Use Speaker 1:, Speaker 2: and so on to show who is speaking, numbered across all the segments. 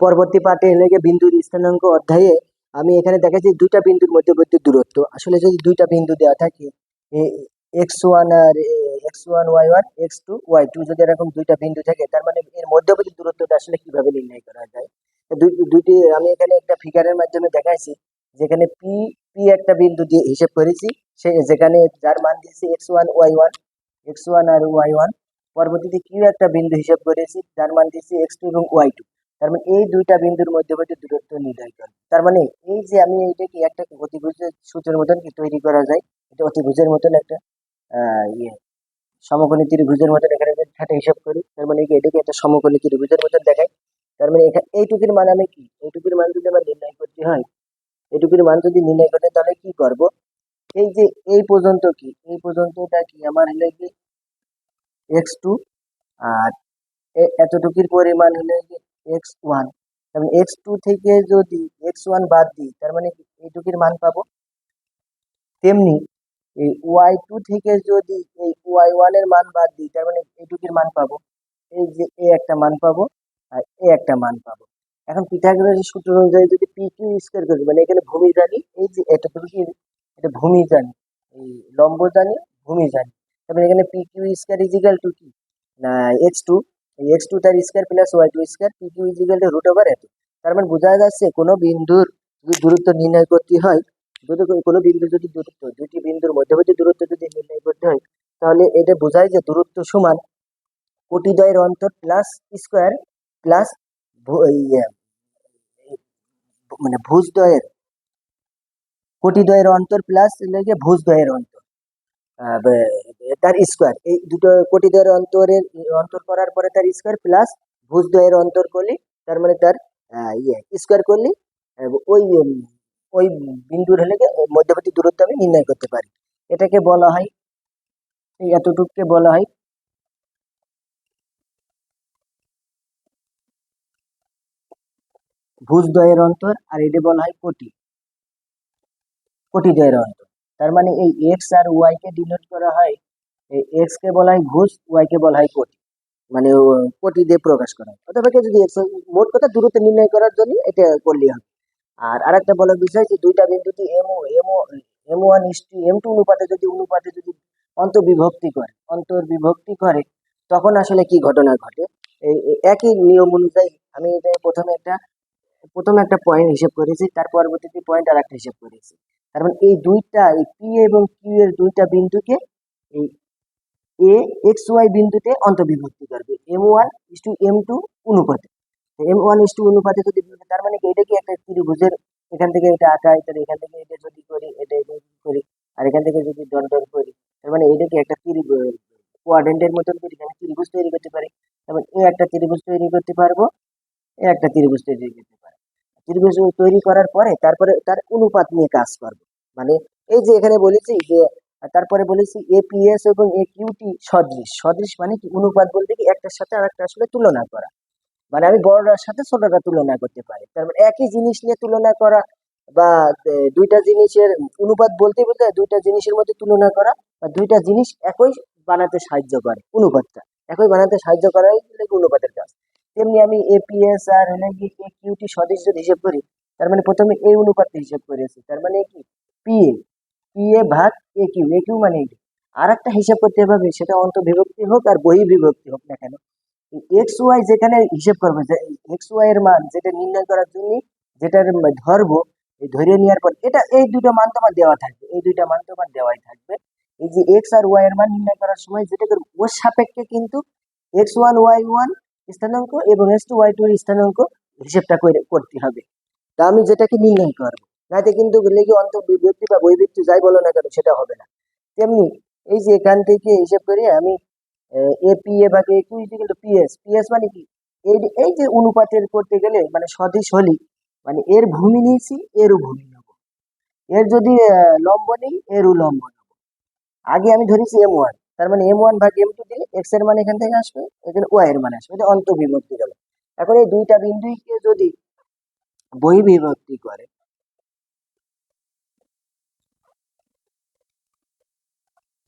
Speaker 1: পরবর্তী পার্টে এলে বিন্দুর স্থানাঙ্ক অধ্যায়ে আমি এখানে দেখাচ্ছি দুইটা বিন্দুর মধ্যবর্তী দূরত্ব। আসলে যদি দুইটা বিন্দু দেওয়া থাকে এক্স ওয়ান আর X one Y one, X two Y two যদি এরকম দুইটা বিন্দু থাকে, তার মানে এর মধ্যবর্তী দূরত্বটা আসলে কীভাবে নির্ণয় করা যায়? দুই- দুইটি, আমি এখানে একটা ফিগারের মাধ্যমে দেখাইছি, যেখানে পি পি একটা বিন্দু দিয়ে হিসেব করেছি, সে, যেখানে যার মান দিয়েছি X one Y one, X one আর ওয়াই ওয়ান। পরবর্তীতে কিউ একটা বিন্দু হিসেব করেছি, যার মান দিয়েছি এক্স টু এবং ওয়াই টু। তার মানে এই দুইটা বিন্দুর মধ্যবর্তী দূরত্ব নির্ণয় করবে তার মানে এই যে আমি এইটাকে একটা অতিভুজের সূত্রের মতন কি তৈরি করা যায়, এটা অতিভুজের মতন একটা ইয়ে সমকোণী ত্রিভুজের মতন এখানে যদি একটা হিসাব করি। তার মানে কি এটাকে একটা সমকোণী ত্রিভুজের মতন দেখায় তার মানে এখানে এইটুকুর মান আমি কি? এইটুকুর মান যদি আমার নির্ণয় করতে হয়, এইটুকুর মান যদি নির্ণয় করতে তাহলে কি করব? এই যে এই পর্যন্ত কি? এই পর্যন্তটা কি আমার হলে কি? এক্স টু আর এতটুকুর পরিমাণ হলে কি? এক্স ওয়ান তার এক্স টু থেকে যদি এক্স ওয়ান বাদ দিই, তার মানে এইটুকুর মান পাবো? তেমনি এই ওয়াই টু থেকে যদি এই ওয়াই ওয়ানের মান বাদ দিই, তার মানে এইটুকুর মান পাবো। এই যে এ একটা মান পাবো আর এ একটা মান পাবো। এখন পিথাগোরাসের সূত্র অনুযায়ী যদি পি কিউ স্কোয়ার করি মানে এখানে ভূমি জানি, এই যে এতটুকু কি? এটা ভূমি জানি, এই লম্ব জানি, ভূমি জানি। তারপরে এখানে P Q square equal to কি? না এক্স টু এক্স টু তার square plus Y two square P Q equal to root over এত তার মানে বোঝা যাচ্ছে কোনো বিন্দুর যদি দূরত্ব নির্ণয় করতে হয়, যদি কোনো বিন্দু যদি দূরত্ব দুটি বিন্দুর মধ্যবর্তী দূরত্ব যদি নির্ণয় করতে হয়, তাহলে এটা বোঝায় যে দূরত্ব সমান কোটিদ্বয়ের অন্তর প্লাস স্কোয়ার প্লাস মানে ভুজদ্বয়ের, কোটিদ্বয়ের অন্তর প্লাস লেগে ভুজদ্বয়ের অন্তর। তার স্কোয়ার এই দুটো কোটিদ্বয়ের অন্তরের, অন্তর করার পরে তার স্কোয়ার প্লাস ভুজ ভুজদ্বয়ের অন্তর করলে, তার মানে তার ইয়ে স্কোয়ার করলে ওই ওই বিন্দুর হলে মধ্যবর্তী দূরত্ব আমি নির্ণয় করতে পারি। এটাকে বলা হয় এই এতটুকুকে বলা হয় ভুজ ভুজদ্বয়ের অন্তর, আর এটা বলা হয় কোটি। কোটি কোটিদ্বয়ের অন্তর। তার মানে এই এক্স আর ওয়াই কে ডিনোট করা হয় এক্স কে বলা হয় ঘুষ, ওয়াই কে বলা হয় কোটি। মানে কোটি দিয়ে প্রকাশ করা হয়। অথবা যদি x মোট কথা দূরত্ব নির্ণয় করার জন্য এটা করলে হবে। আর আরেকটা বলার বিষয় যে দুইটা বিন্দুতে M O M O, M one is M two অনুপাতে যদি অনুপাতে যদি অন্তর্বিভক্তি করে অন্তর্বিভক্তি করে, তখন আসলে কি ঘটনা ঘটে? একই নিয়ম অনুযায়ী আমি এটা প্রথমে একটা প্রথমে একটা পয়েন্ট হিসেব করেছি, তার পরবর্তীতে পয়েন্ট আর একটা হিসেব করেছি। তার মানে এই দুইটা, এই পি এবং কিউ এর দুইটা বিন্দুকে এই এ এক্স ওয়াই বিন্দুতে অন্তর্বিভক্তি করবে। M one is two M two অনুপাতে। এম ওয়ান ইস টু অনুপাতে যদি তার মানে কি? এটা কি একটা ত্রিভুজের এখান থেকে এটা আঁকাই তাহলে এখান থেকে এটা যদি করি, এটা করি, আর এখান থেকে যদি ডট ডট করি, তার মানে এটা কি একটা ত্রিভুজ কোয়াড্রেন্টের মতন করি এখানে ত্রিভুজ তৈরি করতে পারি। তারপর এ একটা ত্রিভুজ তৈরি করতে পারব, এ একটা ত্রিভুজ তৈরি করতে পারব। ত্রিভুজ তৈরি করার পরে তারপরে তার অনুপাত নিয়ে কাজ করব। মানে এই যে এখানে বলেছি যে আর তারপরে বলেছি এপিএস এবং এ কিউটি সদৃশ। সদৃশ মানে কি? অনুপাত বলতে কি একটার সাথে আর একটা আসলে তুলনা করা। মানে আমি বড়টার সাথে ছোটটা তুলনা করতে পারি। তার মানে একই জিনিস নিয়ে তুলনা করা বা দুইটা জিনিসের অনুপাত বলতে বলতে দুইটা জিনিসের মধ্যে তুলনা করা বা দুইটা জিনিস একই বানাতে সাহায্য করে অনুপাতটা। একই বানাতে সাহায্য করাই অনুপাতের কাজ। তেমনি আমি এপিএস আর কিউটি সদৃশ যদি হিসেব করি, তার মানে প্রথমে এই অনুপাতটা হিসেব করেছি। তার মানে কি? পিএ পিএ ভাগ এ কিউ এ কিউ মানে আর একটা হিসাব করতে হবে, সেটা অন্তর্বিভক্তি হোক আর বহি বিভক্তি হোক না কেন। এক্স ওয়াই যেখানে হিসেব করবে, যে এক্স ওয়াই এর মান যেটা নির্ণয় করার জন্য যেটার ধরবো ধরে নেওয়ার পর এটা, এই দুটো মান তোমার দেওয়া থাকবে, এই দুইটা মান তোমার দেওয়াই থাকবে। এই যে এক্স আর ওয়াই এর মান নির্ণয় করার সময় যেটা করব, ওর সাপেক্ষে কিন্তু এক্স ওয়ান ওয়াই ওয়ান স্থানাঙ্ক এবং এক্স টু ওয়াই টু এর স্থানাঙ্ক হিসেবটা করে, করতে হবে। তা আমি যেটাকে নির্ণয় করব নাতে কিন্তু লেগে অন্তর্বিভক্তি বা বৈভিত্তি যাই বলো না কেন, সেটা হবে না। তেমনি এই যে এখান থেকে হিসেব করে আমি এপিএ ভাগ এ কিউ কিন্তু পিএস পিএস মানে কি? এই এই যে অনুপাতের করতে গেলে মানে সদৃশ হলি মানে এর ভূমি নিয়েছি, এরও ভূমি নেব। এর যদি লম্ব নেই, এরও লম্ব নেব। আগে আমি ধরেছি এম ওয়ান, তার মানে এম ওয়ান ভাগ এম টু দিলে এক্সের মান এখান থেকে আসবে, এখানে ওয়াই এর মান আসবে, এটা অন্তর্বিভক্তি গেল। এখন এই দুইটা বিন্দুকে যদি বহির্বিভক্তি করে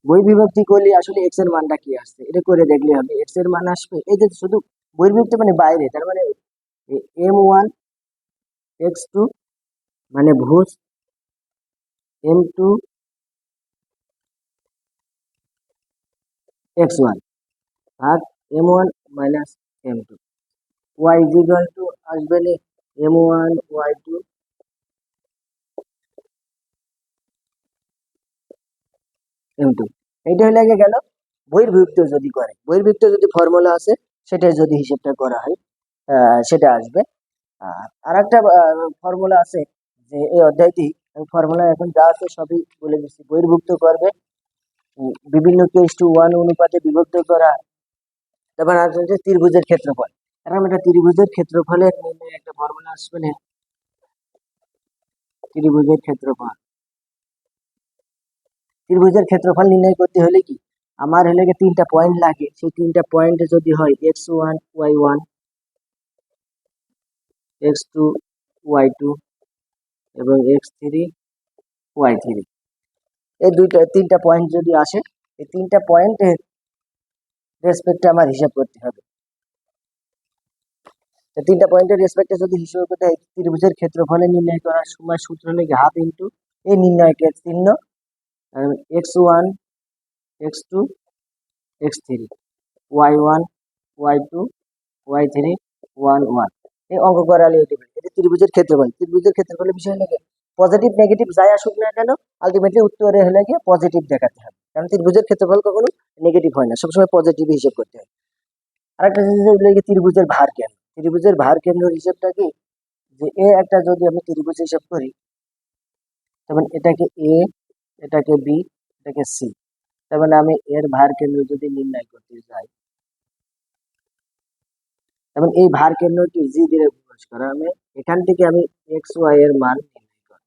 Speaker 1: বহির্বিভক্তি করলে আসলে এক্সের মানটা কি আসছে? এটা করে দেখলে হবে। এক্সের মান আসবে। এই যে শুধু বহির্বিভক্তি মানে বাইরে, তার মানে এম ওয়ান এক্স টু মানে ভুজ এম টু এক্স ওয়ান ভাগ M one minus M two Y equal to আসবে M one Y two M two এইটা হলে আগে গেল, বহির্ভুক্ত যদি করে, বহির্ভুক্ত যদি ফর্মুলা আছে সেটা যদি হিসেবটা করা হয় সেটা আসবে। আর আরেকটা ফর্মুলা আছে যে এই অধ্যায়টি ফর্মুলা এখন যা আছে সবই বলে দিচ্ছি বহির্ভুক্ত করবে। বিভিন্ন কেস টু ওয়ান অনুপাতে বিভক্ত করা, তারপর আর হচ্ছে ত্রিভুজের ক্ষেত্রফল। এখন একটা ত্রিভুজের ক্ষেত্রফলের একটা ফর্মুলা আসবে না। ত্রিভুজের ক্ষেত্রফল। ত্রিভুজের ক্ষেত্রফল নির্ণয় করতে হলে কি? আমার হলে তিনটা পয়েন্ট লাগে। সেই তিনটা পয়েন্টে যদি হয় X one Y one X two Y two এবং এক্স থ্রি ওয়াই থ্রি এই দুইটা, তিনটা পয়েন্ট যদি আসে, এই তিনটা পয়েন্টের রেসপেক্টে আমার হিসাব করতে হবে। তিনটা পয়েন্টের রেসপেক্টে যদি হিসাব করতে হয়, ত্রিভুজের ক্ষেত্রফলে নির্ণয় করার সময় সূত্র কি হাফ ইন্টু এই নির্ণয়কের চিহ্ন X one X two X three Y one Y two Y three one one এই অঙ্ক করালে এটি। এটা ত্রিভুজের ক্ষেত্রফল। ত্রিভুজের ক্ষেত্রফলের বিষয় লাগে পজিটিভ নেগেটিভ যাই আসুক না কেন আলটিমেটলি উত্তরে হলে গিয়ে পজিটিভ দেখাতে হবে। কারণ ত্রিভুজের ক্ষেত্রফল কখনো নেগেটিভ হয় না। সবসময় পজিটিভ হিসেব করতে হয়। আরেকটা জিনিস হলো ত্রিভুজের ভার কেন্দ্র। ত্রিভুজের ভার কেন্দ্রের হিসেবটা কি? যে এ একটা যদি আমি ত্রিভুজ হিসাব করি যেমন এটাকে এ এটাকে বি এটাকে সি তার মানে আমি এর ভার কেন্দ্র যদি নির্ণয় করতে যাই এবং এই ভার কেন্দ্রটি জি দিয়ে প্রকাশ করা? আমি এখান থেকে আমি এক্স ওয়াই এর মান নির্ণয় করব।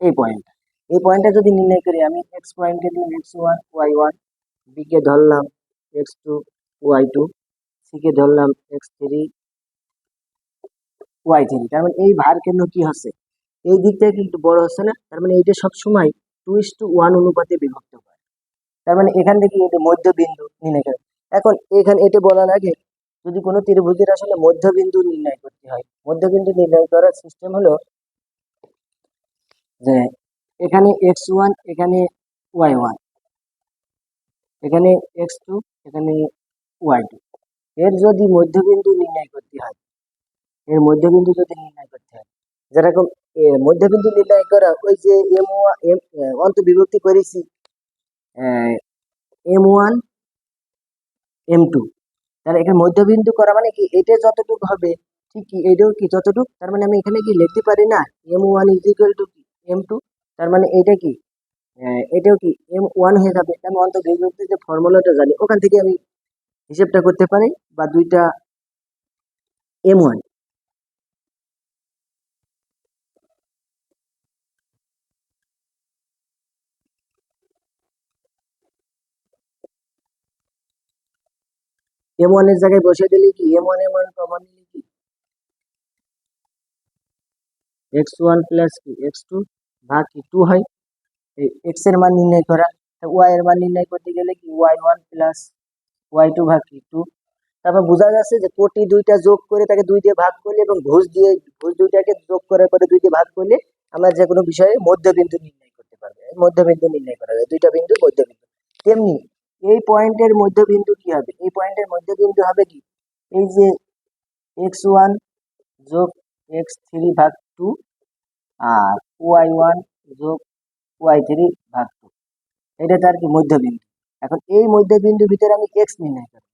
Speaker 1: এই পয়েন্টটা এই পয়েন্টটা যদি নির্ণয় করি, আমি এক্স পয়েন্টকে দিলাম X one Y one B কে ধরলাম X two Y two C কে ধরলাম এক্স থ্রি ওয়াই থ্রি তার মানে এই ভার কেন্দ্র কি হচ্ছে? এই দিকটা কিন্তু বড় হচ্ছে না। তার মানে এইটা সবসময় টু ইস টু ওয়ান অনুপাতে বিভক্ত হয়। তার মানে এখান থেকে এটা মধ্যবিন্দু নির্ণয় করে এখন এখানে এটা বলার আগে যদি কোনো ত্রিভুজের আসলে মধ্যবিন্দু নির্ণয় করতে হয়, মধ্যবিন্দু নির্ণয় করার সিস্টেম হলো যে এখানে এক্স ওয়ান এখানে ওয়াই ওয়ান এখানে এক্স টু এখানে ওয়াই টু এর যদি মধ্যবিন্দু নির্ণয় করতে হয়, এর মধ্যবিন্দু যদি নির্ণয় করতে হয়, যেরকম মধ্যবিন্দু নির্ণয় করা, ওই যে এম এম অন্তর্বিভক্তি করেছি এম ওয়ান এম টু তাহলে এখানে মধ্যবিন্দু করা মানে কি? এটা যতটুকু হবে, ঠিক কি? এটাও কি যতটুকু? তার মানে আমি এখানে কি লিখতে পারি না? M one is equal to কি? এম টু তার মানে এটা কি? এটাও কি? এম ওয়ান হয়ে যাবে। আমি অন্ত বিভক্তি যে ফর্মুলাটা জানি, ওখান থেকে আমি হিসেবটা করতে পারি, বা দুইটা এম ওয়ান এম ওয়ানের জায়গায় বসে দিলে কি? M one M one common নিলে কি? এক্স ওয়ান প্লাস কি? এক্স টু ভাগ কি? টু হয়। এই এক্সের মান নির্ণয় করা। ওয়াই এর মান নির্ণয় করতে গেলে কি? Y one plus Y two ভাগ কি? টু তারপর বোঝা যাচ্ছে যে কোটি দুইটা যোগ করে তাকে দুই দিয়ে ভাগ করলে এবং ঘুষ দিয়ে, ঘুষ দুইটাকে যোগ করার পরে দুই দিয়ে ভাগ করলে আমরা যে কোনো বিষয়ে মধ্যবিন্দু নির্ণয় করতে পারব। মধ্যবিন্দু নির্ণয় করা যায়। দুইটা বিন্দু মধ্যবিন্দু। তেমনি এই পয়েন্টের মধ্যবিন্দু কি হবে? এই পয়েন্টের মধ্যবিন্দু হবে কি? এই যে এক্স ওয়ান যোগ এক্স থ্রি ভাগ টু আর ওয়াই ওয়ান যোগ ওয়াই থ্রি ভাগ টু এটা তার কি মধ্যবিন্দু? এখন এই মধ্যবিন্দুর ভিতরে আমি এক্স নির্ণয় করব।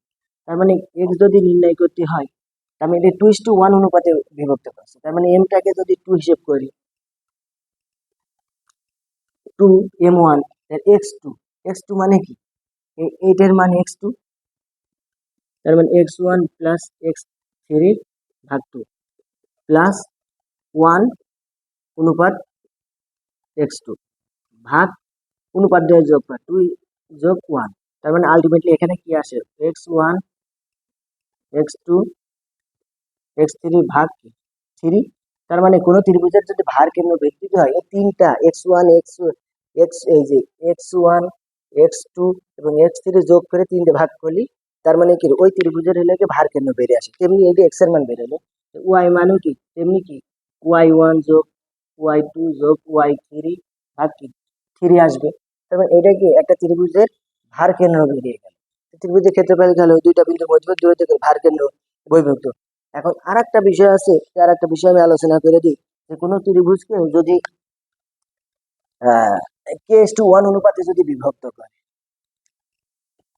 Speaker 1: তার মানে এক্স যদি নির্ণয় করতে হয়, তার মানে এটা টু টু ওয়ান অনুপাতে বিভক্ত করছে। তার মানে এমটাকে যদি টু হিসেব করি two M one X two X two মানে কি? এইটার মান এক্স টু তার মানে X one plus X three ভাগ টু প্লাস ওয়ান অনুপাত এক্স টু ভাগ অনুপাত দিয়ে যোগ করা টু যোগ ওয়ান তার মানে আলটিমেটলি এখানে কি আসে? X one X two X three ভাগ থ্রি তার মানে কোনো ত্রিভুজের যদি ভার কেন্দ্র ভিত্তিতে হয়, এই তিনটা এক্স ওয়ান এক্স এক্স এই যে এক্স ওয়ান এক্স টু এবং এক্স থ্রি যোগ করে তিনটে ভাগ করলি, তার মানে কি ওই ত্রিভুজের হলে ভার কেন্দ্র বেরিয়ে আসে। তেমনি এই যে এক্সের মান বেরোলো ওয়াই মানে কি? তেমনি কি? ওয়াই ওয়ান যোগ ওয়াই টু যোগ ওয়াই থ্রি ভাগ কি? থ্রি আসবে। তবে এটা কি? একটা ত্রিভুজের ভার কেন্দ্র বেরিয়ে গেল ত্রিভুজের ক্ষেত্রফল গেল দুইটা বিন্দু মজবুত দূরে থেকে ভার কেন্দ্র বৈভক্ত এখন আর একটা বিষয় আছে আর একটা বিষয় আমি আলোচনা করে দিই যে কোনো ত্রিভুজকে যদি কে এস টু ওয়ান অনুপাতে যদি বিভক্ত করে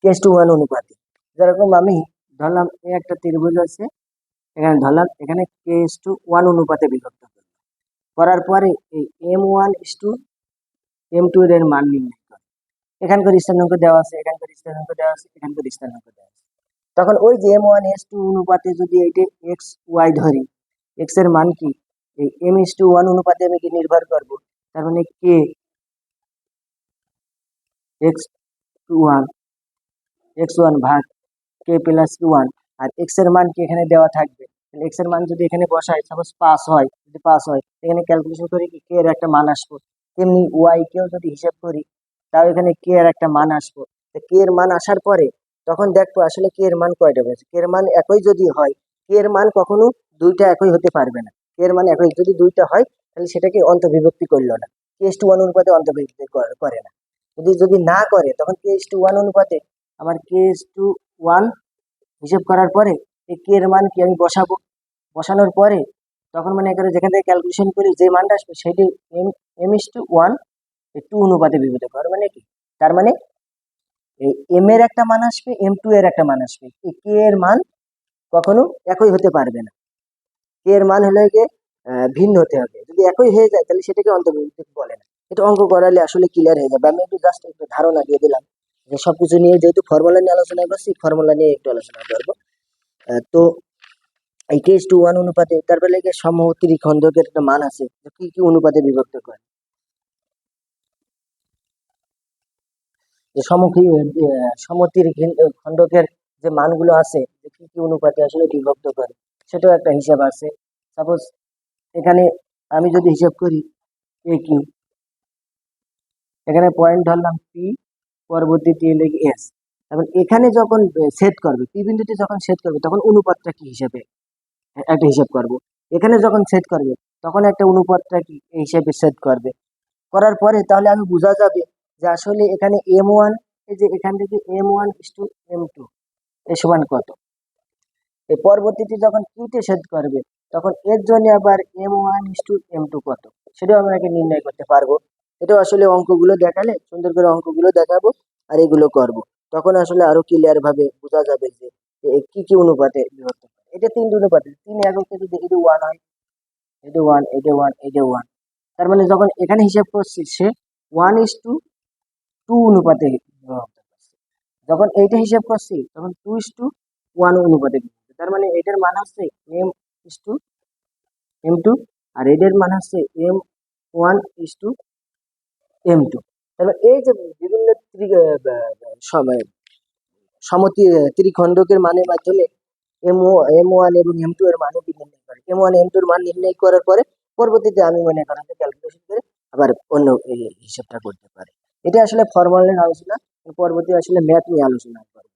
Speaker 1: কে এস টু ওয়ান অনুপাতে, যেরকম আমি ধরলাম এই একটা ত্রিভুজ আছে, এখানে ধরলাম, এখানে কে এস টু ওয়ান অনুপাতে বিভক্ত করলাম। করার পরে এই M one is two M two এর মান নির্ণয় করে এখানকার স্থানাঙ্ক দেওয়া আছে, এখানকার স্থানাঙ্ক দেওয়া আছে, এখানকার স্থানাঙ্ক দেওয়া আছে। তখন ওই যে এম ওয়ান এস টু অনুপাতে যদি এইটা এক্স ওয়াই ধরি এক্সের মান কি? এই এম ইস টু ওয়ান অনুপাতে আমি কি নির্ভর করব? তার মানে K X two one X one ভাগ কে প্লাস ওয়ান আর এক্সের মান কি এখানে দেওয়া থাকবে? এক্সের মান যদি এখানে বসাই সাপোজ পাস হয়, যদি পাস হয়, এখানে ক্যালকুলেশন করি কি কে এর একটা মান আসব। তেমনি ওয়াই কেও যদি হিসাব করি, তাও এখানে কে এর একটা মান আসব। কে এর মান আসার পরে তখন দেখব আসলে কে এর মান কয়টা হয়েছে কে এর মান একই যদি হয় কে এর মান কখনো দুইটা একই হতে পারবে না। কে এর মান একই যদি দুইটা হয়, তাহলে সেটাকে অন্তর্বিভক্তি করল না। কে এস টু অনুপাতে অন্তর্বিভক্তি কর- করে না। যদি যদি না করে, তখন কে টু ওয়ান অনুপাতে আমার কে টু ওয়ান হিসেব করার পরে এই কে এর মান কি আমি বসাবো? বসানোর পরে তখন মানে এখানে যেখান থেকে ক্যালকুলেশন করি, যে মানটা আসবে সেটি M M is two one two অনুপাতে বিভক্ত কর মানে কি? তার মানে এই এম এর একটা মান আসবে এম টু এর একটা মান আসবে। এই কে এর মান কখনো একই হতে পারবে না। কে এর মান হলে গিয়ে ভিন্ন হতে হবে। যদি একই হয়ে যায়, তাহলে সেটাকে অন্তর্ভুক্ত বলে না। এটা অঙ্ক করালে আসলে ক্লিয়ার হয়ে যাবে। আমি একটু জাস্ট একটু ধারণা দিয়ে দিলাম যে সবকিছু নিয়ে যেহেতু ফর্মুলা নিয়ে আলোচনা করছি ফর্মুলা নিয়ে একটু আলোচনা করব। তো এই কেস টু ওয়ান অনুপাতে, তারপরে লেগে সমত্রী খণ্ডকের একটা মান আছে কি কি অনুপাতে বিভক্ত করে? যে সমুখী সমতির খণ্ডকের যে মানগুলো আছে কি কি অনুপাতে আসলে বিভক্ত করে, সেটাও একটা হিসাব আছে। সাপোজ এখানে আমি যদি হিসাব করি এ কিউ এখানে পয়েন্ট ধরলাম পি পরবর্তীতে লেগে এস এবং এখানে যখন সেট করবে পি বিন্দুতে যখন সেট করবে, তখন অনুপাতটা কি হিসাবে? একটা হিসাব করব। এখানে যখন সেট করবে, তখন একটা অনুপাতটা কি? এই হিসাবে সেট করবে। করার পরে তাহলে আমি বোঝা যাবে যে আসলে এখানে এম ওয়ান এই যে এখান থেকে M one two M two এর সমান কত? এই পরবর্তীতে যখন কিউতে সেট করবে, তখন এর জন্য আবার M one two M two কত? সেটাও আমাকে নির্ণয় করতে পারব। এটাও আসলে অঙ্কগুলো দেখালে সুন্দর করে অঙ্কগুলো দেখাবো আর এগুলো করব। তখন আসলে আরও ক্লিয়ার ভাবে বোঝা যাবে যে কি কি অনুপাতে বিভক্ত। এটা তিন অনুপাতে, তিন এককে যদি এটা ওয়ান হয়। এটা ওয়ান এটা ওয়ান এটা ওয়ান তার মানে যখন এখানে হিসাব করছি সে ওয়ান ইস টু টু অনুপাতে বিভক্ত করছে। যখন এইটা হিসাব করছি, তখন টু ইস টু ওয়ান অনুপাতে বিভক্ত। তার মানে এটার মান হচ্ছে M is two M two আর এটার মান হচ্ছে M one is two M two এই যে বিভিন্ন সমতি, ত্রিখণ্ডকের মানের মাধ্যমে এম এম ওয়ান এবং এম টু এর মানও নির্ণয় করে। এম ওয়ান এম টু এর মান নির্ণয় করার পরে পরবর্তীতে আমি মনে করেন ক্যালকুলেশন করে আবার অন্য হিসাবটা করতে পারে। এটা আসলে ফর্মাল আলোচনা, পরবর্তী আসলে ম্যাথ নিয়ে আলোচনা করব।